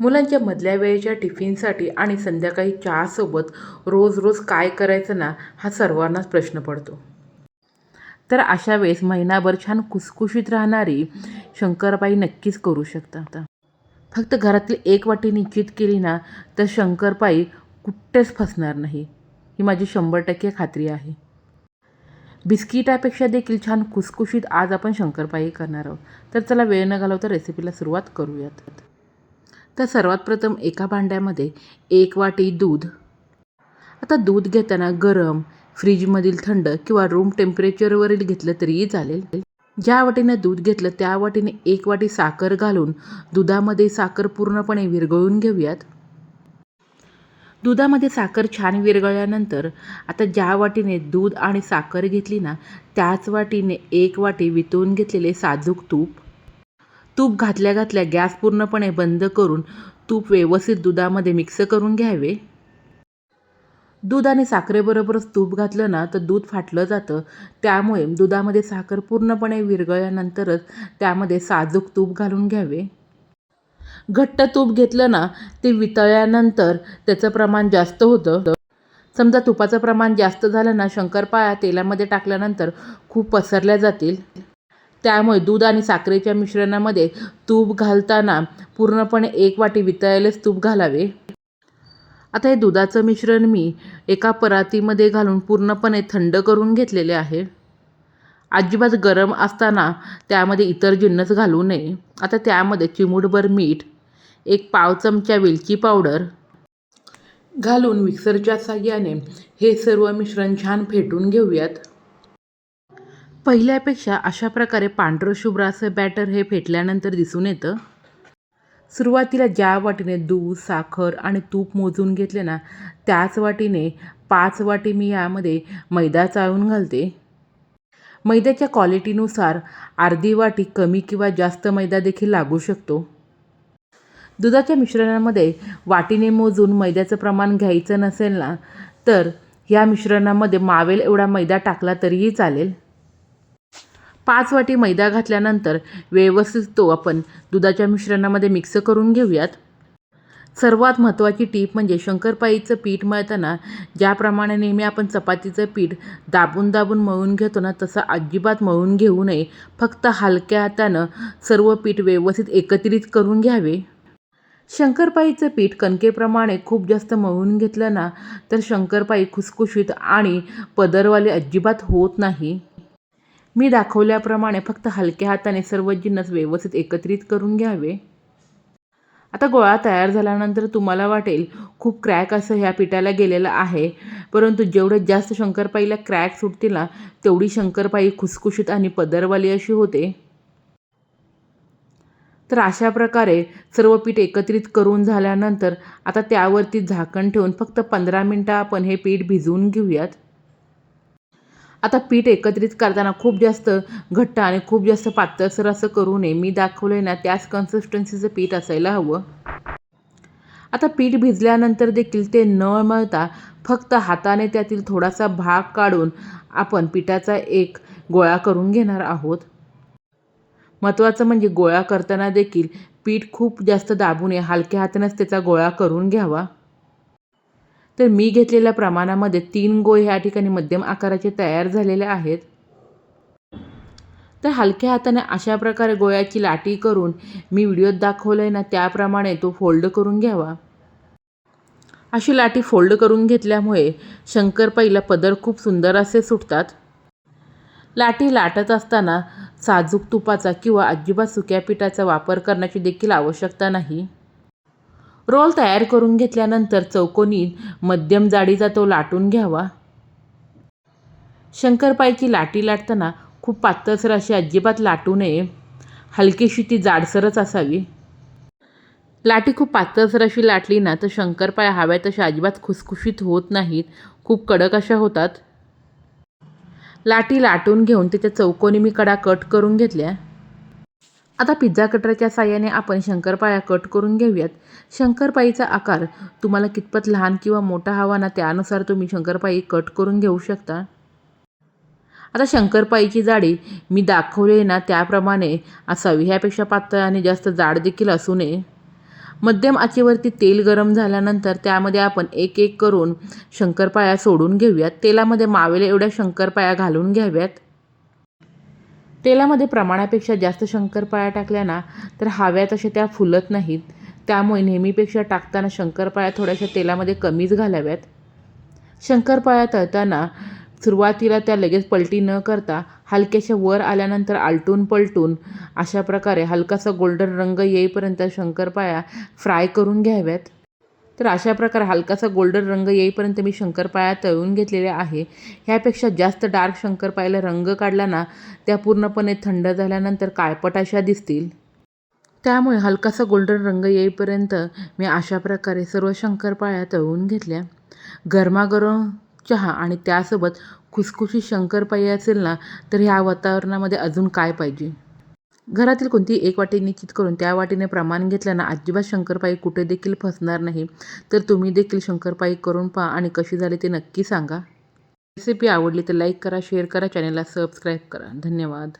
मुलांच्या मधल्या वेळेच्या टिफिनसाठी आणि संध्याकाळी चहासोबत रोज रोज काय करायचं ना हा सर्वांनाच प्रश्न पडतो. तर अशा वेळेस महिनाभर छान कुसकुशीत राहणारी शंकरपाई नक्कीच करू शकता फक्त घरातली एक वाटी निश्चित केली ना तर शंकरपाई कुठेच फसणार नाही. ही माझी शंभर टक्के खात्री आहे. बिस्किटापेक्षा देखील छान कुसकुशीत आज आपण शंकरपाई करणार आहोत. तर चला वेळ न घालवता रेसिपीला सुरुवात करूयात. तर सर्वात प्रथम एका भांड्यामध्ये एक वाटी दूध. आता दूध घेताना गरम फ्रीजमधील थंड किंवा रूम टेम्परेचरवरील घेतलं तरीही चालेल. ज्या वाटीने दूध घेतलं त्या वाटीने एक वाटी साखर घालून दुधामध्ये साखर पूर्णपणे विरघळून घेऊयात. दुधामध्ये साखर छान विरघळल्यानंतर आता ज्या वाटीने दूध आणि साखर घेतली ना त्याच वाटीने एक वाटी वितळून घेतलेले साजूक तूप तूप घातल्या घातल्या गॅस पूर्णपणे बंद करून तूप व्यवस्थित दुधामध्ये मिक्स करून घ्यावे. दूध आणि साखरेबरोबरच तूप घातलं ना तर दूध फाटलं जातं. त्यामुळे दुधामध्ये साखर पूर्णपणे विरघळल्यानंतरच त्यामध्ये साजूक तूप घालून घ्यावे. घट्ट तूप घेतलं ना ते वितळल्यानंतर त्याचं प्रमाण जास्त होतं. समजा तुपाचं प्रमाण जास्त झालं ना शंकरपाळ्या तेलामध्ये टाकल्यानंतर खूप पसरल्या जातील. त्यामुळे दूध आणि साखरेच्या मिश्रणामध्ये तूप घालताना पूर्णपणे एक वाटी वितळलेच तूप घालावे. आता हे दुधाचं मिश्रण मी एका परातीमध्ये घालून पूर्णपणे थंड करून घेतलेले आहे. अजिबात गरम असताना त्यामध्ये इतर जिन्नस घालू नये. आता त्यामध्ये चिमूटभर मीठ एक पाव चमचा वेलची पावडर घालून मिक्सरच्या साह्याने हे सर्व मिश्रण छान फेटून घेऊयात. पहिल्यापेक्षा अशा प्रकारे पांढरशुभ्र असं बॅटर हे फेटल्यानंतर दिसून येतं. सुरुवातीला ज्या वाटीने दूध साखर आणि तूप मोजून घेतले ना त्याच वाटीने पाच वाटी मी यामध्ये मैदा चाळून घालते. मैद्याच्या क्वालिटीनुसार अर्धी वाटी कमी किंवा जास्त मैदा देखील लागू शकतो. दुधाच्या मिश्रणामध्ये वाटीने मोजून मैद्याचं प्रमाण घ्यायचं नसेल ना तर ह्या मिश्रणामध्ये मावेल एवढा मैदा टाकला तरीही चालेल. पाच वाटी मैदा घातल्यानंतर व्यवस्थित तो आपण दुधाच्या मिश्रणामध्ये मिक्स करून घेऊयात. सर्वात महत्त्वाची टीप म्हणजे शंकरपाईचं पीठ मळताना ज्याप्रमाणे नेहमी आपण चपातीचं पीठ दाबून दाबून मळून घेतो ना तसं अजिबात मळून घेऊ नये. फक्त हलक्या हातानं सर्व पीठ व्यवस्थित एकत्रित करून घ्यावे. शंकरपाईचं पीठ कणकेप्रमाणे खूप जास्त मळून घेतलं ना तर शंकरपाई खुसखुशीत आणि पदरवाले अजिबात होत नाही. मी दाखवल्याप्रमाणे फक्त हलक्या हाताने सर्व जिन्नस व्यवस्थित एकत्रित करून घ्यावे. आता गोळा तयार झाल्यानंतर तुम्हाला वाटेल खूप क्रॅक असं ह्या पिठाला गेलेलं आहे. परंतु जेवढं जास्त शंकरपाईला क्रॅक सुटतील ना तेवढी शंकरपाई खुसखुशीत आणि पदरवाली अशी होते. तर अशा प्रकारे सर्व पीठ एकत्रित करून झाल्यानंतर आता त्यावरती झाकण ठेवून फक्त पंधरा मिनटं आपण हे पीठ भिजवून घेऊयात. आता पीठ एकत्रित करताना खूप जास्त घट्ट आणि खूप जास्त पातळसर असं करू नये. मी दाखवलं आहे ना त्याच कन्सिस्टन्सीचं पीठ असायला हवं. आता पीठ भिजल्यानंतर देखील ते न मळता फक्त हाताने त्यातील थोडासा भाग काढून आपण पिठाचा एक गोळा करून घेणार आहोत. महत्त्वाचं म्हणजे गोळा करताना देखील पीठ खूप जास्त दाबू नये. हलक्या हातानेच त्याचा गोळा करून घ्यावा. तर मी घेतलेल्या प्रमाणामध्ये तीन गोळे ह्या ठिकाणी मध्यम आकाराचे तयार झालेले आहेत. तर हलक्या हाताने अशा प्रकारे गोळ्याची लाटी करून मी व्हिडिओत दाखवलं आहे ना त्याप्रमाणे तो फोल्ड करून घ्यावा. अशी लाटी फोल्ड करून घेतल्यामुळे शंकरपाईला पदर खूप सुंदर असे सुटतात. लाटी लाटत असताना साजूक तुपाचा किंवा अजिबात सुक्या पिठाचा वापर करण्याची देखील आवश्यकता नाही. रोल तयार करून घेतल्यानंतर चौकोनी मध्यम जाडीचा तो लाटून घ्यावा. शंकरपाईची लाटी लाटताना खूप पातळसर अशी अजिबात लाटू नये. हलकीशी ती जाडसरच असावी. लाटी खूप पातळसर अशी लाटली ना तर शंकरपाय हव्या तशा अजिबात खुसखुशीत होत नाहीत. खूप कडक अशा होतात. लाटी लाटून घेऊन त्याच्या चौकोनी मी कडा कट करून घेतल्या. आता पिझ्झा कटरच्या साह्याने आपण शंकरपाळ्या कट करून घेऊयात. शंकरपाईचा आकार तुम्हाला कितपत लहान किंवा मोठा हवा ना त्यानुसार तुम्ही शंकरपाई कट करून घेऊ शकता. आता शंकरपाईची जाडी मी दाखवली ना त्याप्रमाणे असावी. ह्यापेक्षा पातळ आणि जास्त जाड देखील असू नये. मध्यम आचेवरती तेल गरम झाल्यानंतर त्यामध्ये आपण एक एक करून शंकरपाळ्या सोडून घेऊयात. तेलामध्ये मावेल एवढ्या शंकरपाळ्या घालून घ्याव्यात. तेलामध्ये प्रमाणापेक्षा जास्त शंकरपाळ्या टाकल्या ना तर हव्या तशा त्या फुलत नाहीत. त्यामुळे नेहमीपेक्षा टाकताना शंकरपाळ्या थोड्याशा तेलामध्ये कमीच घालाव्यात. शंकरपाळ्या तळताना सुरुवातीला त्या लगेच पलटी न करता हलक्याशा वर आल्यानंतर आलटून पलटून अशा प्रकारे हलकासा गोल्डन रंग येईपर्यंत शंकरपाळ्या फ्राय करून घ्याव्यात. तर अशा प्रकारे हलकासा गोल्डन रंग येईपर्यंत मी शंकरपाळ्या तळून घेतलेल्या आहे. ह्यापेक्षा जास्त डार्क शंकरपाळ्याला रंग काढला ना त्या पूर्णपणे थंड झाल्यानंतर काळपट अशा दिसतील. त्यामुळे हलकासा गोल्डन रंग येईपर्यंत मी अशा प्रकारे सर्व शंकरपाळ्या तळून घेतल्या. गरमागरम चहा आणि त्यासोबत खुसखुशी शंकरपाळी असेल ना तर ह्या वातावरणामध्ये अजून काय पाहिजे? घरातील कोणती एक वाटी निश्चित करून त्या वाटीने प्रमाण घेतल्यानं अजिबात शंकरपाई कुठे देखील फसणार नाही. तर तुम्ही देखील शंकरपाई करून पहा आणि कशी झाली ते नक्की सांगा. रेसिपी आवडली तर लाईक करा शेअर करा चॅनलला सबस्क्राईब करा. धन्यवाद.